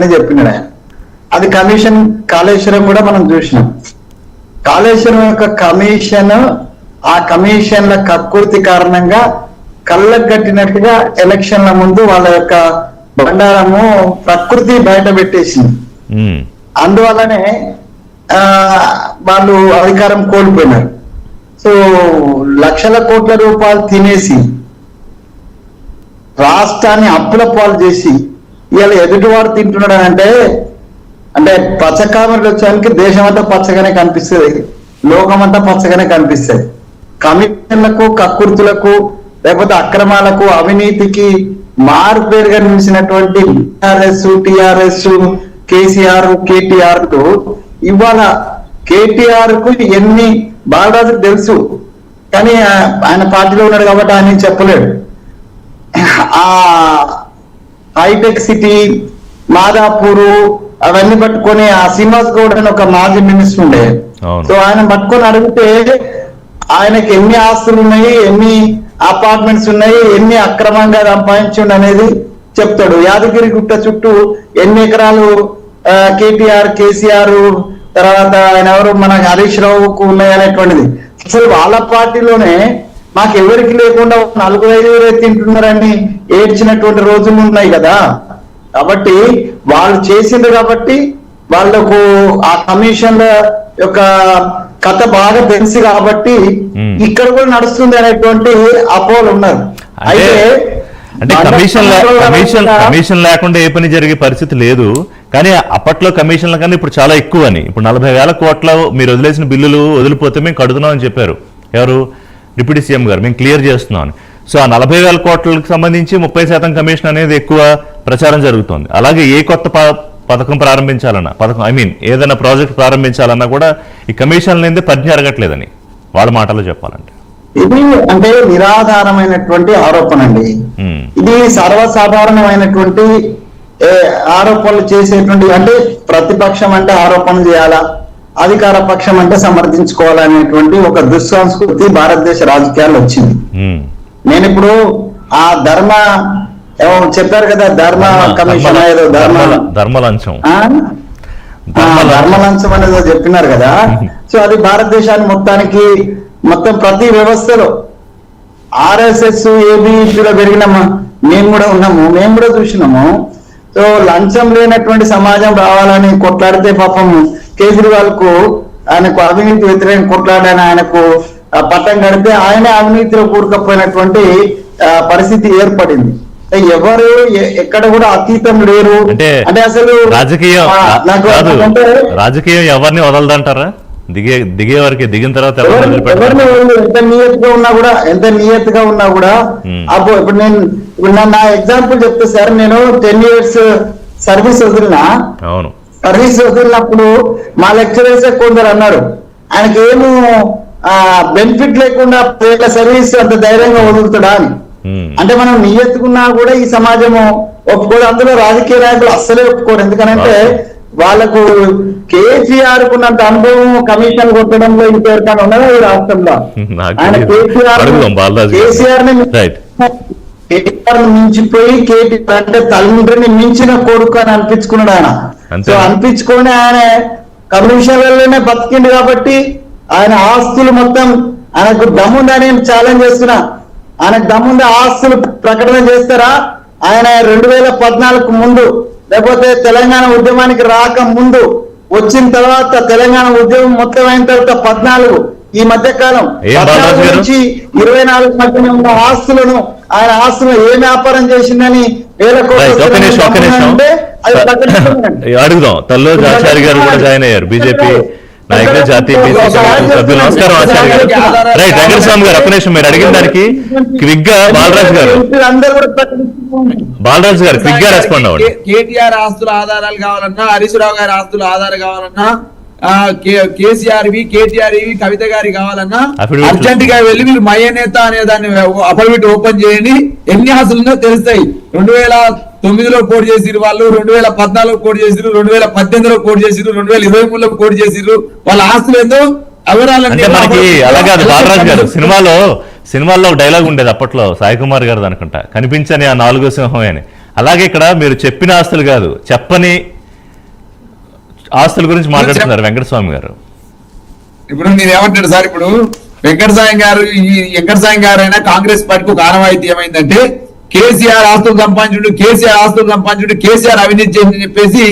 అని చెప్పినాడు ఆయన. అది కమిషన్ కాళేశ్వరం కూడా మనం చూసినాం. కాళేశ్వరం యొక్క కమిషన్ ఆ కమిషన్ల కక్కుర్తి కారణంగా కళ్ళకు కట్టినట్టుగా ఎలక్షన్ల ముందు వాళ్ళ యొక్క బండారము ప్రకృతి బయట పెట్టేసింది. అందువల్లనే ఆ, వాళ్ళు అధికారం కోల్పోయినారు. సో లక్షల కోట్ల రూపాయలు తినేసి రాష్ట్రాన్ని అప్పుల పాలు చేసి ఇవాళ ఎదుటివాడు తింటున్నాడు అని అంటే అంటే పచ్చకామరులు వచ్చేవాళ్ళకి దేశం అంతా పచ్చగానే కనిపిస్తుంది. లోకం అంతా పచ్చగానే కనిపిస్తుంది. కమిషన్లకు కక్కుర్తులకు లేకపోతే అక్రమాలకు అవినీతికి మారు పేరుగా నిలిచినటువంటి టిఆర్ఎస్ టిఆర్ఎస్ కేసీఆర్ కేటీఆర్ ఇవాళ కేటీఆర్కు ఎన్ని బాలరాజు తెలుసు. కానీ ఆయన పార్టీలో ఉన్నాడు కాబట్టి ఆయన చెప్పలేడు. ఆ హైటెక్ సిటీ మాదాపూర్ అవన్నీ పట్టుకొని ఆ శ్రీనివాస్ గౌడ్ అని ఒక మాజీ మినిస్టర్ ఉండే. సో ఆయన పట్టుకొని అడిగితే ఆయనకి ఎన్ని ఆస్తులు ఉన్నాయి ఎన్ని అపార్ట్మెంట్స్ ఉన్నాయి ఎన్ని అక్రమంగా సంపాదించండి అనేది చెప్తాడు. యాదగిరి గుట్ట చుట్టూ ఎన్ని ఎకరాలు కేటీఆర్ కేసీఆర్ తర్వాత ఆయన ఎవరు మన హరీష్ రావుకు ఉన్నాయి అనేటువంటిది. అసలు వాళ్ళ పార్టీలోనే మాకు ఎవరికి లేకుండా నలుగురు ఐదుగురు తింటున్నారని ఏడ్చినటువంటి రోజులు ఉన్నాయి కదా. కాబట్టి వాళ్ళు చేసింది కాబట్టి వాళ్ళకు ఆ కమిషన్ల యొక్క కథ బాగా తెలుసు కాబట్టి. ఇక్కడ కూడా నడుస్తుంది అనేటువంటి అపోహలు ఉన్నారు. అంటే అంటే కమిషన్ కమిషన్ కమిషన్ లేకుండా ఏ పని జరిగే పరిస్థితి లేదు. కానీ అప్పట్లో కమిషన్ల కన్నా ఇప్పుడు చాలా ఎక్కువ అని ఇప్పుడు నలభై వేల కోట్ల మీరు వదిలేసిన బిల్లులు వదిలిపోతే మేము కడుతున్నాం అని చెప్పారు. ఎవరు? డిప్యూటీ సీఎం గారు మేము క్లియర్ చేస్తున్నాం అని సో ఆ నలభై వేల కోట్లకు సంబంధించి ముప్పై శాతం కమిషన్ అనేది ఎక్కువ ప్రచారం జరుగుతోంది. అలాగే ఏ కొత్త పథకం ప్రారంభించాలన్నా పథకం ఐ మీన్ ఏదైనా ప్రాజెక్ట్ ప్రారంభించాలన్నా కూడా ఈ కమిషన్ లేనిదే పని జరగట్లేదని వాళ్ళ మాటలో చెప్పాలంటే. ఇది అంటే నిరాధారమైనటువంటి ఆరోపణ అండి ఇది సర్వసాధారణమైనటువంటి ఆరోపణలు చేసేటువంటి అంటే ప్రతిపక్షం అంటే ఆరోపణలు చేయాలా? అధికార పక్షం అంటే సమర్థించుకోవాలనేటువంటి ఒక దుస్సంస్కృతి భారతదేశ రాజకీయాల్లో వచ్చింది. నేను ఇప్పుడు ఆ ధర్మ ఏమో చెప్పారు కదా ధర్మ కమిషన్ ధర్మ- ఏదో ధర్మ. ధర్మ- ధర్మలంచం. ధర్మలంచం. అనేది చెప్పినారు కదా. సో అది భారతదేశాన్ని మొత్తానికి మొత్తం ప్రతి వ్యవస్థలో ఆర్ఎస్ఎస్ ఏబిలో పెరిగిన మేము కూడా ఉన్నాము మేము కూడా చూసినాము. సో లంచం లేనటువంటి సమాజం రావాలని కొట్లాడితే పాపం కేజ్రీవాల్కు ఆయనకు అవినీతి వ్యతిరేకం కొట్లాడని ఆయనకు పట్టం కడితే ఆయనే అవినీతిలో కూరుకపోయినటువంటి పరిస్థితి ఏర్పడింది. ఎవరు ఎక్కడ కూడా అతీతం లేరు. అంటే అంటే అసలు రాజకీయం రాజకీయం ఎవరిని వదలదంటారా? దిగే దిగే వరకు దిగిన తర్వాత ఎవరిని. ఎంత నియత్గా ఉన్నా కూడా ఎంత నియత్గా ఉన్నా కూడా. అప్పుడు ఇప్పుడు నేను ఇప్పుడు నా- నా ఎగ్జాంపుల్ చెప్తే సార్ నేను టెన్ ఇయర్స్ సర్వీస్ వదిలినా అవును. సర్వీస్ వదిలినప్పుడు మా లెక్చరర్స్ కొందరు అన్నారు. ఆయనకి ఏమో బెనిఫిట్ లేకుండా పేర్ల సర్వీస్ అంత ధైర్యంగా వదులుతాడా అని. ఉమ్, అంటే మనం నియత్తుకున్నా కూడా ఈ సమాజము ఒప్పుకోదు అందులో రాజకీయ నాయకులు అస్సలే ఒప్పుకోరు. ఎందుకనంటే వాళ్ళకు కేసీఆర్ కున్నంత అనుభవం కమిషన్ కొట్టడంలో ఇంకెవరికైనా ఉన్నదా ఈ రాష్ట్రంలో? ఆయన. కేసీఆర్. కేసీఆర్ని కేటీఆర్ మించిపోయి కేటీఆర్ అంటే తండ్రిని మించిన కొడుకు అని అనిపించుకున్నాడు ఆయన. సో అనిపించుకొని ఆయన కమిషన్లలోనే బతికిండు కాబట్టి ఆయన ఆస్తులు మొత్తం ఆయనకు దమ్ముందని నేను ఛాలెంజ్ చేస్తున్నా ఆయనకు దమ్ముంది ఆస్తులు ప్రకటన చేస్తారా ఆయన రెండు వేల పద్నాలుగు ముందు లేకపోతే తెలంగాణ ఉద్యమానికి రాక ముందు వచ్చిన తర్వాత తెలంగాణ ఉద్యమం మొత్తం అయిన తర్వాత పద్నాలుగు ఈ మధ్య కాలం? నుంచి ఇరవై నాలుగు మధ్యన ఉన్న ఆస్తులను ఆయన ఆస్తులు ఏ వ్యాపారం చేసిందని వేల. అడుగుదాం. తల్లోజు ఆచార్య గారు కూడా జాయిన్ అయ్యారు. బీజేపీ నాయకులు జాతీయ సభ్యులు. నమస్కారం ఆచార్య గారు. రైట్ వెంకటస్వామి గారు నిమిషం మీరు అడిగిన దానికి క్విక్గా బాలరాజు గారు. అందరూ కూడా ప్రకటించుకోండి. బాలరాజు గారు క్విక్గా రెస్పాండ్ అవ్వండి. కేటీఆర్ ఆస్తుల ఆధారాలు కావాలన్నా హరీష్ రావు గారి ఆస్తుల ఆధారం కావాలన్నా కేసీఆర్ వి కేటీఆర్ ఇవి కవిత గారి కావాలన్నా. అర్జెంట్గా వెళ్ళి మీరు మయ నేత అనే దాన్ని అఫిడవిట్ ఓపెన్ చేయండి. ఎన్ని ఉందో తెలుస్తాయి. రెండు వేల తొమ్మిదిలో కోడ్ చేసిరు వాళ్ళు రెండు వేల పద్నాలుగు కోడ్ చేసిరు రెండు వేల పద్దెనిమిదిలో కోడ్ చేసిరు రెండు వేల ఇరవై మూడులో కోడ్ చేసిరు. వాళ్ళ ఆస్తులు ఏందో అంటే మనకి అలా కాదు బాలరాజు గారు సినిమాలో సినిమాల్లో ఒక డైలాగ్ ఉండేది అప్పట్లో సాయి కుమార్ గారు అనుకుంటా. కనిపించని ఆ నాలుగో సింహం అని. అలాగే ఇక్కడ మీరు చెప్పిన ఆస్తులు కాదు చెప్పని ఆస్తుల గురించి మాట్లాడుతున్నారు వెంకటస్వామి గారు. ఇప్పుడు నేను ఏమంటాడు సార్? ఇప్పుడు వెంకట సాయం గారు ఈ వెంకట సాయం గారు అయినా కాంగ్రెస్ పార్టీకి ఒక ఆనవాయితీ ఏమైందంటే కేసీఆర్ ఆస్తులు సంపాదించుడు కేసీఆర్ ఆస్తులు సంపాదించుడు కేసీఆర్ అవినీతి చేసి చెప్పేసి